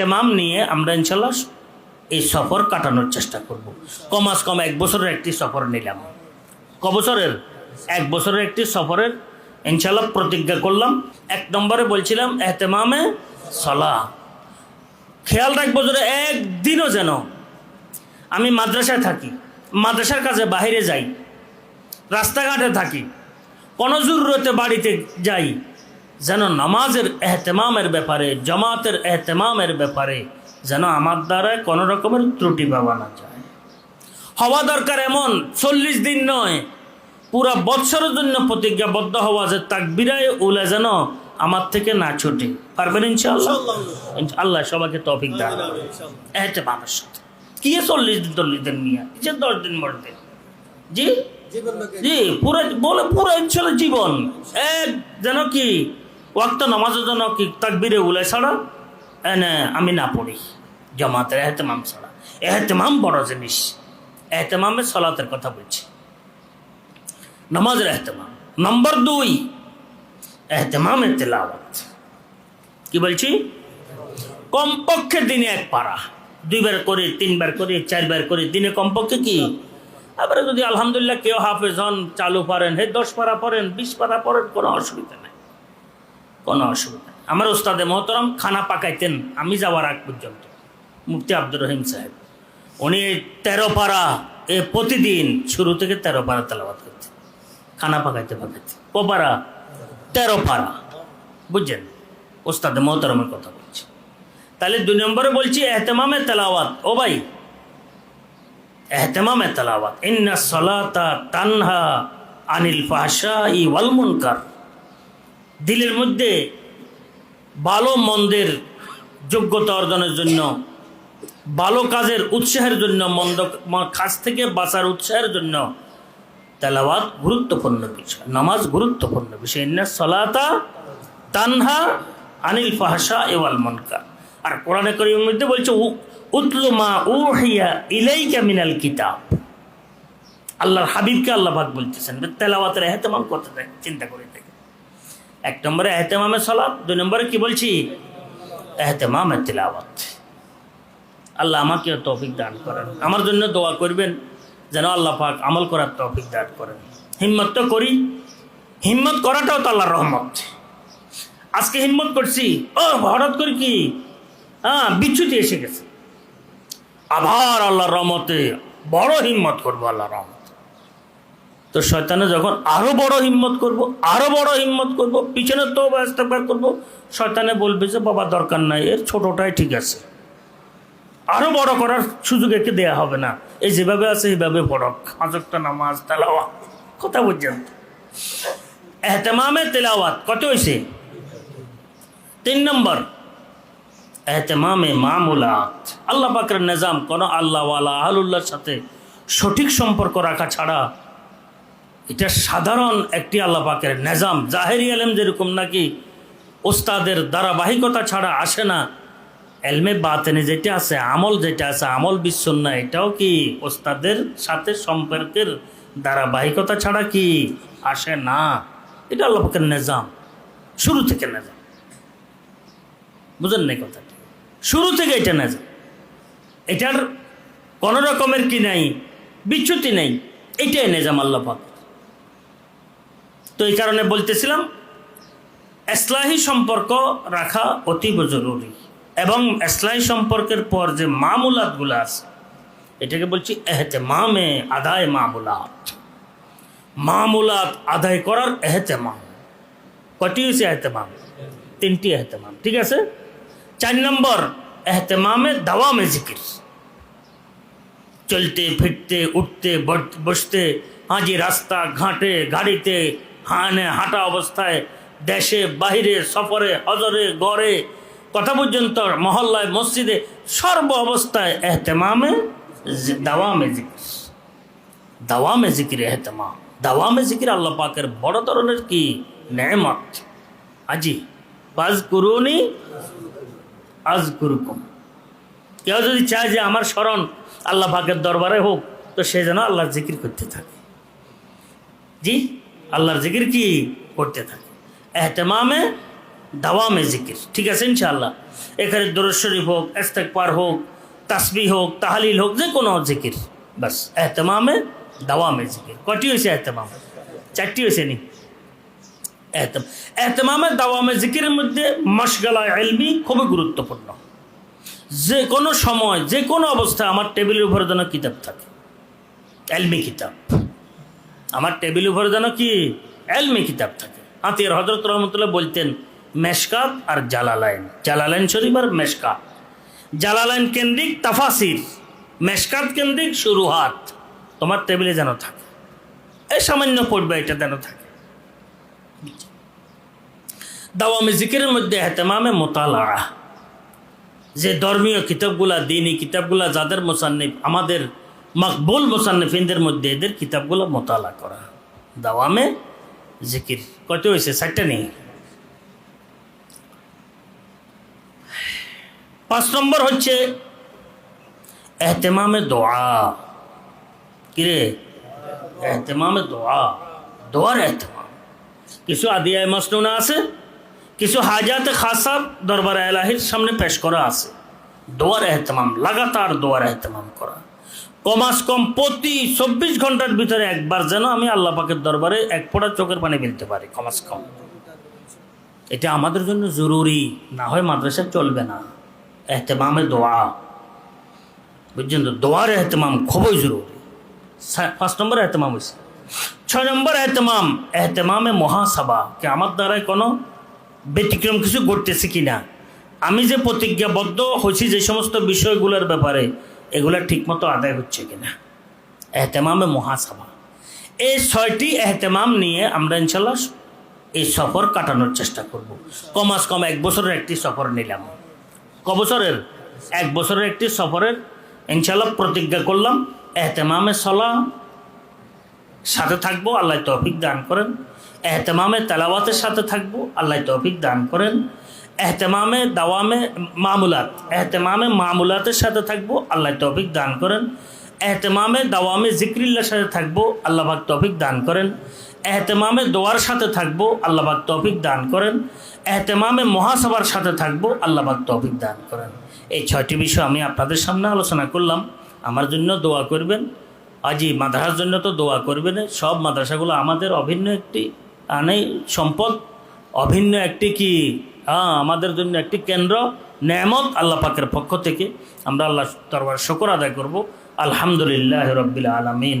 তেমাম নিয়ে আমরা ইনশাল্লাহ এই সফর কাটানোর চেষ্টা করব। কমাস কম এক বছরের একটি সফর নিলাম। ক বছরের? এক বছরের একটি সফরের ইনশাল্লাহ প্রতিজ্ঞা করলাম। এক নম্বরে বলছিলাম, এহতেমামে সলা খেয়াল রাখব যে একদিনও যেন আমি মাদ্রাসায় থাকি, মাদ্রাসার কাছে বাইরে যাই, রাস্তাঘাটে থাকি, কোনো জরুরতে বাড়িতে যাই যেন নামাজের এহতেমামের ব্যাপারে জামাতের এহতেমামের ব্যাপারে যেন আমার দ্বারা কোনো রকমের ত্রুটি পাওয়া না যায়। হওয়া দরকার এমন চল্লিশ দিন নয় পুরা বৎসরের জন্য প্রতিজ্ঞাবদ্ধ হওয়া যে তাকবিরায় উলে যেন আমার থেকে না ছুটে। পারবেন ইনশাআল্লাহ? আল্লাহ সবাইকে তফিক দান। এহতেমামের সাথে। কি চল্লিশ দিন চল্লিশ দিন নিয়ে যে দশ দিন জি? জি পুরো বলে পুরো ইনশাল্লাহ জীবন। এক যেন কি ওয়াক্ত নামাজের জন্য কি তাকবিরে উলে ছাড়া? এনে আমি না পড়ি। জামাতের এহতেমাম ছাড়া। এহতেমাম বড় জিনিস। এহতেমামের সলাতের কথা বলছি। নামাজের এহতেমাম। নম্বর দুই, এহতেমামের তেলাওয়াত। কি বলছি? কমপক্ষে দিনে এক পারা। দুইবার করে, তিনবার করে, চারবার করে। দিনে কমপক্ষে কি? এবারে যদি আলহামদুলিল্লাহ কেউ হাফেজ হন, চালু পারেন, হে দশ পারা পড়েন, বিশ পারা পড়েন, কোনো অসুবিধা নেই। কোনো অসুবিধা। আমার ওস্তাদে মহতরম খানা পাকাইতেন, আমি যাওয়ার আগ পর্যন্ত। মুফতি আব্দুর রহিম সাহেব, উনি তেরো পারা, এ প্রতিদিন শুরু থেকে তেরো পারা তেলাবাদ করতেন। খানা পাকাইতে পাকাইতে। ও পারা তেরো পারা। বুঝছেন? ওস্তাদে মহতরমের কথা বলছি। তাহলে দুই নম্বরে বলছি, এহতেমামে তেলাওয়াত। ও ভাই, এহতেমামে তেলাওয়াত। ইন্না সলাতা তানহা আনিল ফাহশা ই ওয়াল মুনকার। দিলের মধ্যে ভালো মন্দের যোগ্যতা অর্জনের জন্য, ভালো কাজের উৎসাহের জন্য, মন্দ কাজ থেকে বাঁচার উৎসাহের জন্য তেলাওয়াত গুরুত্বপূর্ণ বিষয়, নামাজ গুরুত্বপূর্ণ বিষয়। ইন্না সলাতা তানহা আনিল ফাহাসা এওয়াল মনকার। আর কোরআনে করিমের মধ্যে বলছে, উ- উহিয়া ইলাইকা মিনাল কিতাব। আল্লাহর হাবিবকে আল্লাহ পাক বলতেছেন তেলাওয়াতের এহতেমাম থাকে চিন্তা করে এক নম্বরে এহতেমামে সলাপ দুই নম্বরে কি বলছি? এহতেমামে তেলাওয়াত। আল্লাহ আমাকে তৌফিক দান করেন। আমার জন্য দোয়া করবেন যেন আল্লাহ পাক আমল করার তৌফিক দান করেন। হিম্মত তো করি, হিম্মত করাটাও তো আল্লাহর রহমত। আজকে হিম্মত করছি, ও হঠাৎ করে কি? হ্যাঁ বিচ্যুতি এসে গেছে। আবার আল্লাহর রহমতে বড় হিম্মত করব আল্লাহর রহমত। তো শয়তানে যখন আরও বড় হিম্মত করব, আরও বড় হিম্মত করব, পিছনে তো ব্যস্তবার করব, শয়তানে বলবে যে, বাবা, দরকার নাই, এর ছোটটাই ঠিক আছে। আরও বড় করার সুযোগ একে দেয়া হবে না। এই যেভাবে আছে এইভাবে বড় হাজরটা নামাজ, তেলাওয়াত, কথা বুঝছেন? এহতেমামে তেলাওয়াত, কত হয়েছে তিন নম্বর, এহতেমামে মামুলাত। আল্লাহ পাকের নিজাম কোনো আল্লাহওয়ালা, আহলুল্লাহর সাথে সঠিক সম্পর্ক রাখা ছাড়া এটা সাধারণ একটি আল্লাহ পাকের নিজাম। জাহেরি আলেম যেরকম নাকি ওস্তাদের ধারাবাহিকতা ছাড়া আসে না, এলমে বাতেনে যেটা আছে, আমল যেটা আছে, আমল বিচ্ছন্ন এটাও কি ওস্তাদের সাথে সম্পর্কের ধারাবাহিকতা ছাড়া কি আসে না? এটা আল্লাহ পাকের নিজাম। শুরু থেকে নেজাম। বুঝেন নাই কথাটি? শুরু থেকে এটা নিজাম। এটার কোনো রকমের কি নাই? বিচ্যুতি নেই। এটাই নিজাম আল্লাহ পাক তো এই কারণে বলতেছিলাম, এসলাহি সম্পর্ক রাখা অতীব জরুরি এবং এসলাহি সম্পর্কের পর যে মামুলাতগুলো আছে, এটাকে বলছি এহতে মামে আদায় মামুলাত। মামুলাত আদায় করার এহতেমাম। কটি হয়েছে এহতেমাম? তিনটি এহতেমাম, ঠিক আছে? চার নম্বর, এহতেমামে দাওয়ামে জিকির। চলতে, ফিরতে, উঠতে বসতে, হাজি রাস্তা, ঘাটে, গাড়িতে হানে হাঁটা অবস্থায় দেশে, বাহিরে, সফরে, হজরে, গড়ে, কথা পর্যন্ত মহল্লায়, মসজিদে সর্ব অবস্থায় এহতেমামে দাওয়ামে জিকির। দাওয়ামে জিকির এহতেমাম। দাওয়ামে জিকির আল্লাহ পাকের বড় ধরনের কি নেমত? আজি বাজ করুনি আজ গুরুকুম কেউ যদি চায় যে আমার স্মরণ আল্লাহ পাকের দরবারে হোক, তো সে যেন আল্লাহ জিকির করতে থাকে। জি? আল্লাহর জিকির কি? করতে থাকে। এহতেমামে, দাওয়ামে জিকির। ঠিক আছে ইনশাআল্লাহ? এখানে দরজ শরীফ হোক ইস্তেকবার হোক তাসবি হোক, তাহালিল হোক, যে কোনো জিকির। বাস, এহতেমামে, দাওয়ামে জিকির। কটি হয়েছে এহতেমাম? চারটি হয়েছে নি? এহতেম এহতেমামে, দাওয়ামে জিকিরের মধ্যে মশগালা এলমি খুবই গুরুত্বপূর্ণ। যে কোনো সময়, যে কোনো অবস্থায় আমার টেবিলের উপরে যেন কিতাব থাকে। এলমি কিতাব। আমার টেবিল উপরে যেন কি এলমি কিতাব থাকে। আতিয়ার হজরত রহমতুল্লাহ বলতেন, মেশকাত আর জালালাইন। জালালাইন শরীফ আর মেশকাত। জালালাইন কেন্দ্রিক তাফাসির, মেশকাত কেন্দ্রিক শুরুহাত তোমার টেবিলে যেন থাকে। এই সামান্য পড়বে এটা যেন থাকে। দাওয়ামে জিকিরের মধ্যে হেতেমামে মোতালা যে ধর্মীয় কিতাবগুলা দিনই কিতাবগুলা যাদের মোসান্নিফ, আমাদের মকবুল মোসান্নিফিনদের মধ্যে এদের কিতাবগুলো মোতালা করা। দাওয়ামে জিকির। কত হয়েছে চারটা নেই? পাঁচ নম্বর হচ্ছে এহতেমামে দোয়া। কিরে? এহতেমামে দোয়া। দোয়ার এহতেমাম। কিছু আদিয়ায় মসনুনা আছে, কিছু হাজাতে খাসা দরবার এলাহির সামনে পেশ করা আছে। দোয়ার এহতেমাম, লাগাতার দোয়ার এহতেমাম করা। কমাস কম প্রতি চব্বিশ ঘণ্টার ভিতরে একবার যেন আমি আল্লাহ পাকের দরবারে এক ফোঁটা চোখের পানি ফেলতে পারি, কমাস কম। এটা আমাদের জন্য জরুরি, না হয় মাদ্রাসা চলবে না। এহতেমামে দোয়া। বুঝছেন তো? দোয়ার এহতেমাম খুবই জরুরি। পাঁচ নম্বর এহতেমাম হয়েছে ছয় নম্বর এহতেমাম, এহতেমামে মহাসভা, কে আমার দ্বারাই কোনো ব্যতিক্রম কিছু ঘটতেছে কি না আমি যে প্রতিজ্ঞাবদ্ধ হয়েছি যে সমস্ত বিষয়গুলোর ব্যাপারে এগুলো ঠিকমতো আদায় হচ্ছে কিনা? এহতেমামে মহাসভা। এই ছয়টি এহতেমাম নিয়ে আমরা ইনশাল্লাহ এই সফর কাটানোর চেষ্টা করব। কমাস কম এক বছরের একটি সফর নিলাম। ক বছরের? এক বছরের একটি সফরের ইনশাল্লাহ প্রতিজ্ঞা করলাম। এহতেমামে সলা সাথে থাকব, আল্লাহ তৌফিক দান করেন। এহতেমামে তেলাওয়াতের সাথে থাকব, আল্লাহ তৌফিক দান করেন। এহতেমামে, দাওয়ামে মামুলাত। এহতেমামে মামুলাতের সাথে থাকব, আল্লাহ তৌফিক দান করেন। এহতেমামে, দাওয়ামে জিক্রিল্লার সাথে থাকব, আল্লাহ পাক তৌফিক দান করেন। এহতেমামে দোয়ার সাথে থাকব, আল্লাহ পাক তৌফিক দান করেন। এহতেমামে মহাসভার সাথে থাকব, আল্লাহ পাক তৌফিক দান করেন। এই ছয়টি বিষয় আমি আপনাদের সামনে আলোচনা করলাম। আমার জন্য দোয়া করবেন। আজই মাদ্রাসার জন্য তো দোয়া করবেন। সব মাদ্রাসাগুলো আমাদের অভিন্ন একটি, আনে সম্পদ। অভিন্ন একটি কি? হ্যাঁ আমাদের জন্য একটি কেন্দ্র নেমত আল্লাহ পাকের পক্ষ থেকে। আমরা আল্লাহ দরবার শকর আদায় করব। আলহামদুলিল্লাহ রব্বিল আলমিন।